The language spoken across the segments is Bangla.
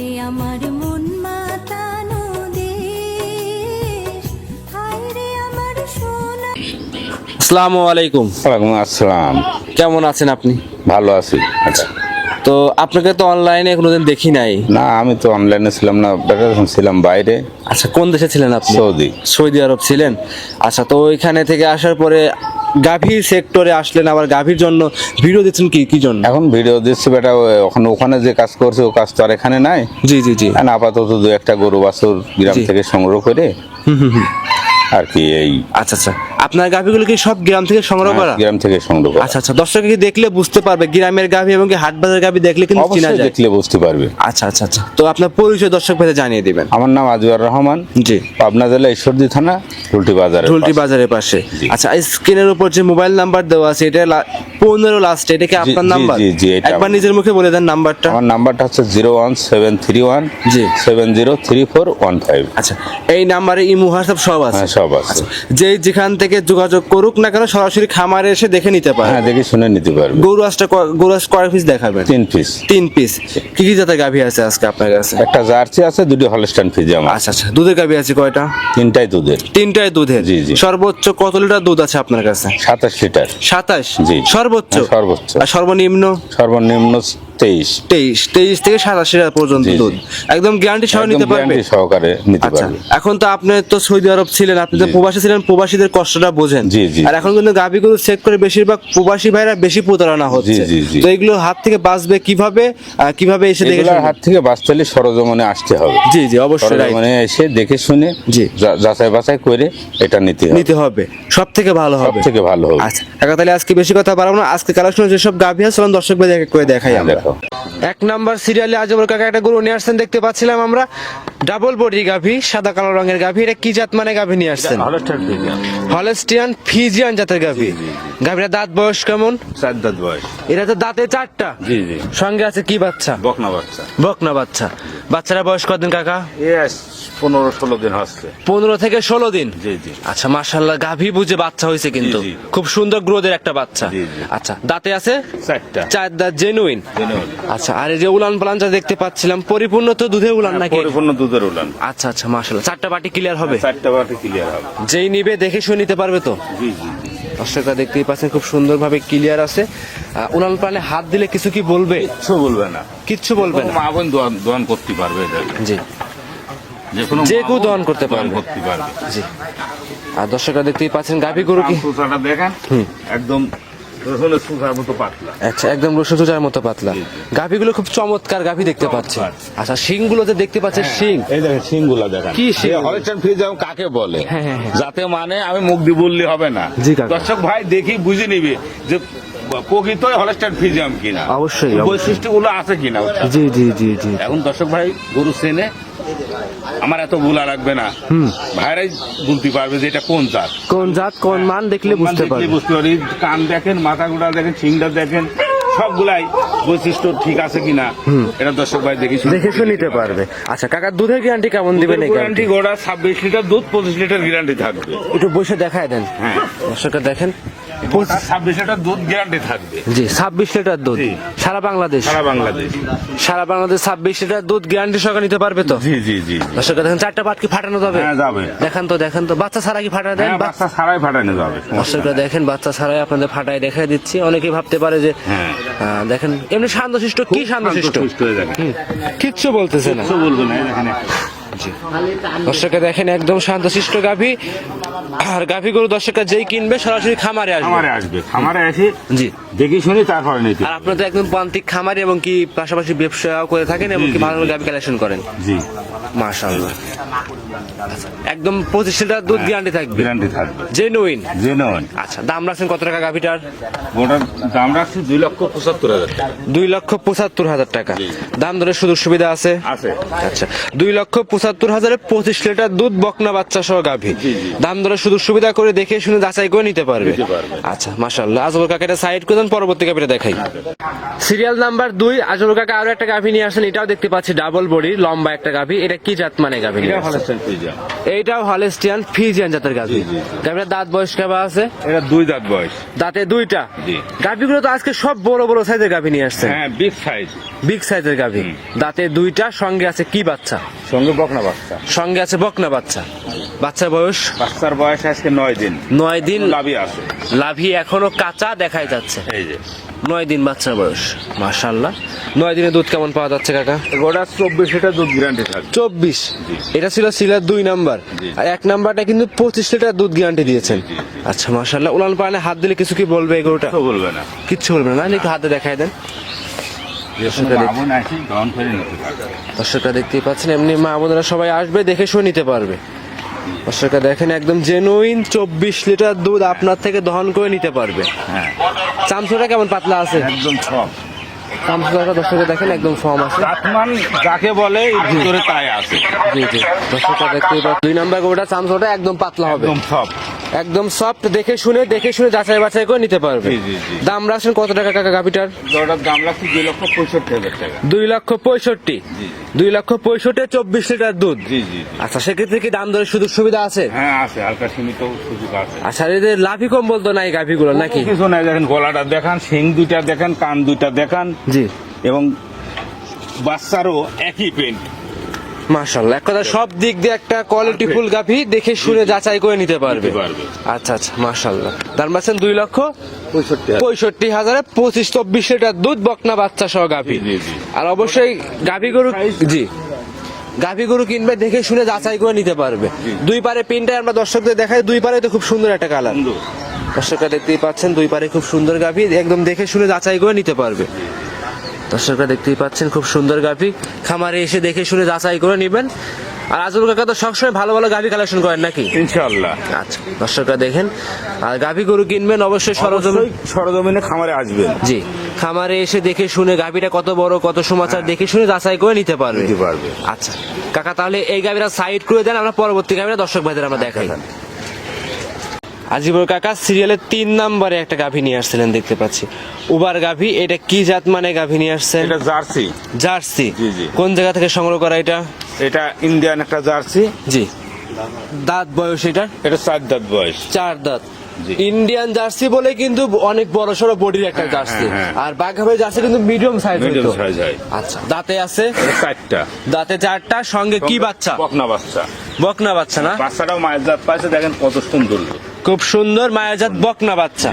আমার মন মাতানো দেশ। হায় রে আমার সোনা। আসসালামু আলাইকুম। ওয়ালাইকুম আসসালাম। কেমন আছেন আপনি? ভালো আছি। আচ্ছা। তো আপনাকে তো অনলাইনে কোনোদিন দেখি নাই? না আমি তো অনলাইনে ছিলাম না বেকার ছিলাম বাইরে। আচ্ছা কোন দেশে ছিলেন আপনি? সৌদি। সৌদি আরব ছিলেন। আচ্ছা তো ওইখানে থেকে আসার পরে গাভীর সেক্টরে আসলেন আবার গাভীর জন্য ভিডিও দিচ্ছেন কি কি জন্য এখন ভিডিও দিচ্ছে বেটা ওখানে ওখানে যে কাজ করছে ও কাজ তো আর এখানে নাই জি জি জি আর আপাতত দু একটা গরু বাছুর গ্রাম জি। থেকে সংগ্রহ করে হুম হুম হুম। আর কি এই আচ্ছা আচ্ছা আপনার গাভীগুলো কি সব গ্রাম থেকে সংগ্রহ করা? গ্রাম থেকে সংগ্রহ করা। আচ্ছা আচ্ছা দর্শক কি দেখলে বুঝতে পারবে? গ্রামের গাভী এবং কি হাট বাজার গাভী দেখলে কিন্তু চেনা যায়। দেখলে বুঝতে পারবে। আচ্ছা আচ্ছা আচ্ছা। তো আপনার পরিচয় দর্শক ভাই জানিয়ে দিবেন। আমার নাম আজিউর রহমান। জি। পাবনা জেলা ঈশ্বরদী থানা উল্টি বাজার ঢুলটি বাজারের পাশে। আচ্ছা স্ক্রিনের উপর যে মোবাইল নাম্বার দেওয়া আছে এটা পনেরো লাস্ট এটা কি আপনার নাম্বার? জি, জি, এটা একবার নিজের মুখে বলে দেন নাম্বারটা। আমার নাম্বারটা হচ্ছে zero one seven three one G. Seven zero three four one five. আচ্ছা এই নাম্বারে ইমো হোয়াটসঅ্যাপ সব আছে? হ্যাঁ সব আছে। আচ্ছা যে যেখান থেকে যোগাযোগ করুক না কেন সরাসরি খামারে এসে দেখে নিতে পারে হ্যাঁ দেখে শুনে নিতে পারবে। গরু আসটা গরু আস কয় পিস দেখাবেন? তিন পিস তিন পিস কি কি জাতের গাভী আছে আজকে আপনার কাছে? একটা জার্সি আছে দুটি হলস্টাইন ফিজিয়াম আছে। আচ্ছা আচ্ছা। দুধের গাভী আছে কয়টা? তিনটাই দুধের। তিনটায় দুধের? জি, জি। সর্বোচ্চ কত লিটার দুধ আছে আপনার কাছে? সাতাশ লিটার। সাতাশ? জি। সর্বোচ্চ? হ্যাঁ, সর্বোচ্চ। আর সর্বনিম্ন? সর্বনিম্ন তেইশ। তেইশ তেইশ থেকে সাতাশ পর্যন্ত। দুধ। একদম গ্যারান্টি সহ নিতে পারবে? সহকারে নিতে আচ্ছা পারবে। এখন তো আপনি তো সৌদি আরব ছিলেন আপনি তো প্রবাসী ছিলেন প্রবাসীদের কষ্টটা বোঝেন। আর এখন কিন্তু গাভিগুলো চেক করে বেশিরভাগ প্রবাসী ভাইরা বেশি প্রতারণা হচ্ছে। তো এগুলো হাত থেকে বাঁচবে কীভাবে কীভাবে এসে দেখে হাত থেকে বাঁচতে হলে সরজমনে আসতে হবে। জি জি অবশ্যই। সরজমনে এসে দেখে শুনে জি। যাচাই বাছাই করে এটা নিতে হবে। নিতে হবে। সব থেকে ভালো সব হবে থেকে ভালো হবে। আচ্ছা কাকা তাহলে আজকে বেশি কথা বাড়াবো না। আজকে কালেকশন যেসব গাভি আছে। দর্শক ভাই করে দেখাই হ্যাঁ, আমরা। এক নাম্বার সিরিয়ালে আজবর কাকা একটা গরু নিয়ে আসছেন দেখতে পাচ্ছিলাম আমরা। ডাবল বডি গাভী সাদা কালো রঙের গাভী এটা কি জাত মানে গাভী নিয়ে আসছেন? Holstein Friesian. জাতের গাভী। গাভীরা দাঁত বয়স কেমন? চার দাঁত বয়স। এটা তো দাঁতে চারটা। জি জি। সঙ্গে আছে কি বাচ্চা? বকনা বাচ্চা। বকনা বাচ্চা। বাচ্চারা বয়স কতদিন কাকা? পনেরো ষোলো দিন হচ্ছে পনেরো থেকে ষোলো দিন? জি জি। আচ্ছা মাশাল্লাহ গাভি বুঝে বাচ্চা হয়েছে কিন্তু। জি, জি। খুব সুন্দর গ্রোথের একটা বাচ্চা। জি, জি। আচ্ছা দাঁতে আছে? চারটা। চার দাঁত জেনুইন আচ্ছা আর এই যে উলান পালান যা দেখতে পাচ্ছিলাম পরিপূর্ণ তো দুধে উলান নাকি? পরিপূর্ণ দুধের উলান। আচ্ছা আচ্ছা মাশাল্লাহ চারটা বাটি ক্লিয়ার হবে? চারটা বাটি ক্লিয়ার হবে। যেই নিবে দেখে শুনে নিতে পারবে তো? জি জি দর্শকরা দেখতেই পাচ্ছেন খুব সুন্দরভাবে ক্লিয়ার আছে। আহ, উলান পালানে হাত দিলে কিছু কি বলবে? কিচ্ছু বলবে না। কিচ্ছু বলবে না। মা বোন দোয়ান দোয়ান করতে পারবে এটা। জি। যে কেউ দোয়ান করতে পারবে। জি। আর দর্শকরা দেখতেই পাচ্ছেন গাভি গরু কি? দেখেন একদম আচ্ছা একদম রসুন চুচার মতো পাতলা। গাভিগুলো খুব চমৎকার গাভি দেখতে পাচ্ছি আচ্ছা শিংগুলো যে দেখতে পাচ্ছেন শিং। এই দেখেন সিংগুলা দেখেন। কি শিং? হলিস্টান ফ্রিজ কাকে বলে? হ্যাঁ, হ্যাঁ, হ্যাঁ। যাতে মানে আমি মুখ দিয়ে বললে হবে না। দর্শক ভাই দেখি বুঝে নিবে যে প্রকৃত হলিস্টান ফ্রিজিয়াম কিনা। অবশ্যই। বৈশিষ্ট্যগুলো আছে কিনা? জি জি জি জি। এখন দর্শক ভাই গরু চেনে আমার এত ভুলা রাখবে না। ভাইরাই বলতে পারবে যে এটা কোন জাত। কোন জাত কোন মান দেখলে বুঝতে পারবে। বুঝতে পারি কান দেখেন মাথা গুড়া দেখেন সিংটা দেখেন সবগুলাই বৈশিষ্ট্য ঠিক আছে কিনা এটা দর্শক ভাই দেখি দেখে শুনে নিতে পারবে। আচ্ছা কাকার দুধের গ্যারান্টি কেমন দিবেন গ্যারান্টি গোড়া ছাব্বিশ লিটার দুধ পঁচিশ লিটার গ্যারান্টি থাকবে। একটু বসে দেখায় দেন। হ্যাঁ। দর্শকরা দেখেন। ছাব্বিশ লিটার দুধ গ্যারান্টি থাকবে। জি ছাব্বিশ লিটার দুধ। সারা বাংলাদেশ? সারা বাংলাদেশ। সারা বাংলাদেশ ছাব্বিশ লিটার দুধ গ্যারান্টি নিতে পারবে তো? জি জি জি দর্শকরা দেখেন চারটা পাট কি ফাটানো যাবে? হ্যাঁ যাবে। দেখান তো দেখান তো বাচ্চা ছাড়া কি ফাটানো দেন হ্যাঁ, বাচ্চা ছাড়াই ফাটানো যাবে। দর্শকরা দেখেন বাচ্চা ছাড়াই আপনাদের ফাটাই দেখাই দিচ্ছি। অনেকে ভাবতে পারে যে হ্যাঁ। দেখেন এমনি শান্তশিষ্ট কি শান্তশিষ্ট হয়ে কিচ্ছু বলতেছে না। বলবে না এই দেখেন দর্শকরা দেখেন একদম শান্তশিষ্ট গাভী। আর গাভী গরু দর্শকরা যেই কিনবে সরাসরি খামারে আসবে। খামারে আসবে। খামারে এসে জি। দেখি শুনি তারপরে নিতে আর আপনারা তো একদম প্রান্তিক খামারি এবং কি পাশাপাশি ব্যবসা করে থাকেন এবং কি ভালো গাভী কালেকশন করেন? জি। মাশাআল্লাহ। একদম পঁচিশ লিটার দুধ গ্যারান্টি থাকবে? গ্যারান্টি থাকবে। জেনুইন জেনুইন আচ্ছা দাম রাখছেন কত টাকা গাভীটার? ওটার দাম রাখছি দুই লক্ষ পঁচাত্তর হাজার টাকা। দুই লক্ষ পঁচাত্তর হাজার টাকা। দাম ধরে সুযোগ সুবিধা আছে? আছে। আচ্ছা দুই লক্ষ পঁচাত্তর পঁচাত্তর হাজারে পঁচিশ লিটার দুধ বকনা বাচ্চা সহ গাভী। জি, জি। দাম দরে সুযোগ সুবিধা করে দেখে শুনে যাচাই করে নিতে পারবে। আচ্ছা মাশাল্লাহ আজবর কাকা এটা সাইড করে পরবর্তী গাভীটা দেখাই। সিরিয়াল নাম্বার দুই আজবর কাকা আরও একটা গাভী নিয়ে আসেন এটাও দেখতে পাচ্ছি ডাবল বডি লম্বা একটা গাভী। এটা কি জাত মানে গাভী এইটাও হলেস্টিয়ান ফিজিয়ান জাতের গাভী। জি, জি, জি। গাভীর দাঁত বয়স কেবা আছে? এটা দুই দাঁত বয়স। দাঁতে দুইটা। গাভীগুলো তো আজকে সব বড় বড় সাইজের গাভী নিয়ে আসছেন। হ্যাঁ বিগ সাইজ বিগ সাইজের গাভী। দাঁতে দুইটা সঙ্গে আছে কি বাচ্চা? সঙ্গে বকনা বাচ্চা। সঙ্গে আছে বকনা বাচ্চা। বাচ্চার বয়স? বাচ্চার বয়স আজকে নয় দিন। নয় দিন? লাভি আছে। লাভি এখনও কাঁচা দেখাই যাচ্ছে। এই যে। নয় দিন বাচ্চার বয়স। মাশাল্লাহ নয় দিনে দুধ কেমন পাওয়া যাচ্ছে কাকা? গোটা চব্বিশ লিটার দুধ গ্যারান্টি থাকবে। চব্বিশ? এটা ছিল সিলার দুই নাম্বার। আর এক নাম্বারটা কিন্তু পঁচিশ লিটার দুধ গ্যারান্টি দিয়েছেন। আচ্ছা মাশাল্লাহ উলান পানে হাত দিলে কিছু কি বলবে গরুটা? বলবে না। কিচ্ছু বলবে না না? একটু হাতে দেখাই দেন? দর্শকরা দেখতেই পাচ্ছেন এমনি মা বোনেরা সবাই আসবে দেখে শুনে নিতে পারবে। দর্শকরা দেখেন একদম জেনুইন চব্বিশ লিটার দুধ আপনার থেকে দহন করে নিতে পারবে। হ্যাঁ। চামচুটা কেমন পাতলা আছে? একদম সব চামচুটা দর্শকরা দেখেন একদম ফর্ম আছে। যাকে বলে ভিতরে তাই আছে। জি জি। দর্শকরা দেখতেই পাচ্ছেন দুই নাম্বার গোটা চামচুটা একদম পাতলা হবে। একদম সব একদম সফট দেখে শুনে দেখে শুনে যাচাই বাছাই করে নিতে পারবে। দাম রাখছেন কত টাকা কাকা গাভিটার? দাম লাগছে দুই লক্ষ পঁয়ষট্টি হাজার টাকা। দুই লক্ষ পঁয়ষট্টি। দুই লক্ষ পঁয়ষট্টি চব্বিশ লিটার দুধ। আচ্ছা সেক্ষেত্রে কি দাম দরের সুযোগ সুবিধা আছে? হ্যাঁ আছে। হালকা সীমিত সুযোগ আছে। আচ্ছা এদের লাভি কম বলতো না এই গাভিগুলো নাকি কিছু নাই। দেখেন গলাটা দেখান শিং দুইটা দেখান কান দুইটা দেখান। জি। এবং বাচ্চারও একই পেন্ট মাশাল্লাহ এক কথা সব দিক দিয়ে একটা কোয়ালিটি ফুল গাভি দেখে শুনে যাচাই করে নিতে পারবে। আচ্ছা আচ্ছা মাশাল্লাহ তার মাসেন দুই লক্ষ পঁয়ষট্টি হাজারে। পঁচিশ চব্বিশ লিটার দুধ বকনা বাচ্চা সহ গাভি। আর অবশ্যই গাভি গরু জি। গাভি গরু কিনবে দেখে শুনে যাচাই করে নিতে পারবে। দুই পারে পিনটা আমরা দর্শকদের দেখাই দুই পারে তো খুব সুন্দর একটা কালার। দর্শকরা দেখতেই পাচ্ছেন দুই পারে খুব সুন্দর গাভি একদম দেখে শুনে যাচাই করে নিতে পারবে। দর্শকরা দেখতেই পাচ্ছেন খুব সুন্দর গাভি। খামারে এসে দেখে শুনে যাচাই করে নেবেন। আর আজুল কাকা তো সবসময় ভালো ভালো গাভি কালেকশন করেন নাকি? ইনশাআল্লাহ। আচ্ছা দর্শকরা দেখেন। আর গাভি গরু কিনবেন অবশ্যই সরজমিন সরজমিনে খামারে আসবেন। জি খামারে এসে দেখে শুনে গাভিটা কত বড় কত সমাচার দেখে শুনে যাচাই করে নিতে পারবে। নিতে পারবে। আচ্ছা কাকা তাহলে এই গাভিটা সাইড করে দেন আমরা পরবর্তী গাভিটা দর্শক ভাইদের আমরা দেখাই। আজিবর কাকা সিরিয়ালের তিন নম্বরে একটা গাভী নিয়ে আসছিলেন দেখতে পাচ্ছি। উবার গাভী এটা কি জাত মানে গাভী নিয়ে আসছেন? এটা জার্সি। জার্সি? জি, জি। কোন জায়গা থেকে সংগ্রহ করা এটা? এটা ইন্ডিয়ান একটা জার্সি। জি। দাঁত বয়স এটা? এটা চার দাঁত বয়স। চার দাঁত। ইন্ডিয়ান জার্সি বলে কিন্তু অনেক বড় সড়ো বডির একটা হ্যাঁ, জার্সি। হ্যাঁ, হ্যাঁ। আর বাঘাবের জার্সি কিন্তু মিডিয়াম সাইজ মিডিয়াম সাইজ হয়। আচ্ছা দাঁতে আছে? চারটা। দাঁতে চারটা সঙ্গে কি বাচ্চা? বকনা বাচ্চা। বকনা বাচ্চা না? বাচ্চাটাও মায়ের জাত পাইছে দেখেন কত সুন্দর। খুব সুন্দর মায়াজাত বকনা বাচ্চা।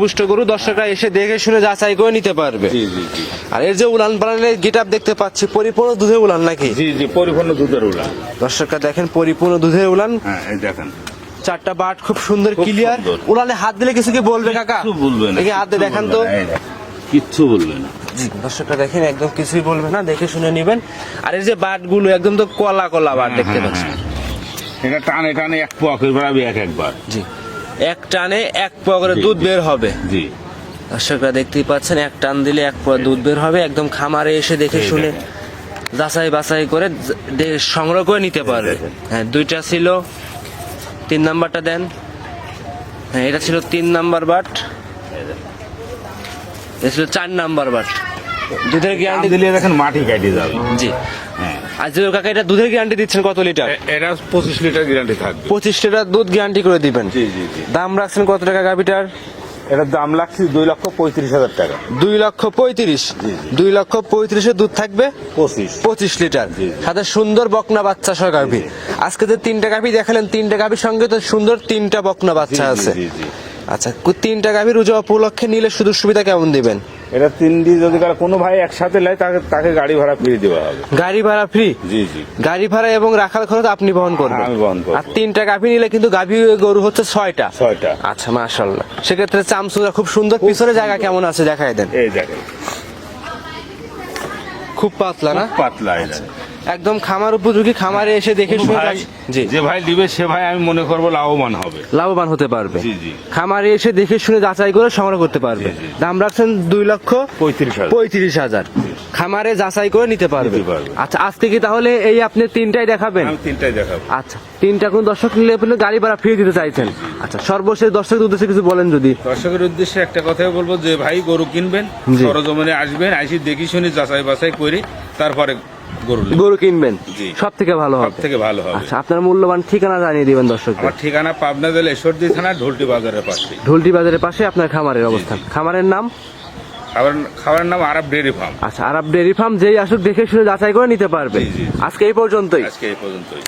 পুষ্ট গরু দর্শকরা এসে দেখে শুনে যাচাই করে নিতে পারবে। জি জি জি। আর এর যে উলান পালানের গেট দেখতে পাচ্ছি পরিপূর্ণ দুধে উলান নাকি? জি জি পরিপূর্ণ দুধের উলা দর্শকরা দেখেন পরিপূর্ণ দুধে উলান। হ্যাঁ দেখেন। চারটা বাট খুব সুন্দর ক্লিয়ার। উলানে হাত দিলে কিছু কি বলবে কাকা? বলবে না হাত দিয়ে দেখান তো। কিচ্ছু বলবে না। জি, দর্শকরা দেখেন একদম কিছুই বলবে না দেখে শুনে নেবেন। আর এই যে বাটগুলো একদম তো কলা কলা বাট দেখতে হ্যাঁ, পাচ্ছেন। হ্যাঁ। এটা টানে টানে এক পকেট বেড়াবে এক একবার। জি। এক টানে এক পোয়া করে দুধ বের হবে। জি। দর্শকরা দেখতেই পাচ্ছেন এক টান দিলে এক পোয়া দুধ বের হবে একদম খামারে এসে দেখে শুনে। যাচাই বাছাই করে সংগ্রহ করে নিতে পারবে। হ্যাঁ দুইটা ছিল তিন নাম্বারটা দেন। হ্যাঁ এটা ছিল তিন নাম্বার বাট। এটা ছিল চার নাম্বার বাট। দুধের গ্যারান্টি দিলে দেখেন মাটি কাটি যাবে। জি। আজিজুল কাকা এটা দুধের গ্যারান্টি দিচ্ছেন কত লিটার? এটা পঁচিশ লিটার গ্যারান্টি থাকবে। পঁচিশ লিটার দুধ গ্যারান্টি করে দিবেন। জি জি জি। দাম রাখছেন কত টাকা গাভিটার? এটার দাম লাগছে দুই লক্ষ পঁয়ত্রিশ হাজার টাকা। দুই লক্ষ পঁয়ত্রিশ। দুই লক্ষ পঁয়ত্রিশে দুধ থাকবে? পঁচিশ। পঁচিশ লিটার। সাথে সুন্দর বকনা বাচ্চা সহ গাভী। আজকে যে তিনটা গাভী দেখালেন তিনটা গাভীর সঙ্গে তো সুন্দর তিনটা বকনা বাচ্চা আছে। আচ্ছা তিনটা গাভীর উজা উপলক্ষে নিলে সুযোগ সুবিধা কেমন দিবেন? এটা তিনটি যদি কোনো ভাই একসাথে নেয় তাকে তাকে গাড়ি ভাড়া ফ্রি দেওয়া হবে। গাড়ি ভাড়া ফ্রি জি জি। গাড়ি ভাড়া এবং রাখার খরচ আপনি বহন করবেন। হ্যাঁ, আমি বহন করব। আর তিনটা গাভী নিলে কিন্তু গাভী গরু হচ্ছে ছয়টা। ছয়টা। আচ্ছা মাশাআল্লাহ। সেক্ষেত্রে চামচুরা খুব সুন্দর। পিছনে জায়গা কেমন আছে দেখাই দেন। এই জায়গায় খুব পাতলা না? পাতলা এটা একদম খামার উপযোগী খামারে এসে দেখে শুনে জি। যে ভাই দিবে সে ভাই আমি মনে করব লাভবান হবে। লাভবান হতে পারবে। খামারে এসে দেখে শুনে যাচাই করে সংগ্রহ করতে পারবে। দাম রাখছেন দুই লক্ষ পঁয়ত্রিশ হাজার। পঁয়ত্রিশ হাজার। খামারে যাচাই করে নিতে পারবে। আচ্ছা আজকে কি তাহলে এই আপনি তিনটাই দেখাবেন? তিনটাই দেখাবো। আচ্ছা তিনটা কোন দর্শক নিলে আপনি গাড়ি ভাড়া ফ্রি দিতে চাইছেন? আচ্ছা সর্বশেষ দর্শকের উদ্দেশ্যে কিছু বলেন যদি। দর্শকের উদ্দেশ্যে একটা কথাই বলব যে ভাই গরু কিনবেন। সরজমিনে আসবেন আইসি দেখি শুনি যাচাই বাছাই করে তারপরে গরু গরু কিনবেন। সব থেকে ভালো হবে। থেকে ভালো হবে। আচ্ছা আপনার মূল্যবান ঠিকানা জানিয়ে দিবেন দর্শক আমার ঠিকানা পাবনা জেলা ঈশ্বরদী থানা ঢোলটি বাজারের পাশে। ঢোলটি বাজারের পাশে আপনার খামারের অবস্থান। খামারের নাম? খাবার খাবারের নাম আরব ডেয়ারি ফার্ম। আচ্ছা আরব ডেয়ারি ফার্ম যেই আসুক দেখে শুনে যাচাই করে নিতে পারবে। আজকে এই পর্যন্তই। আজকে এই পর্যন্তই।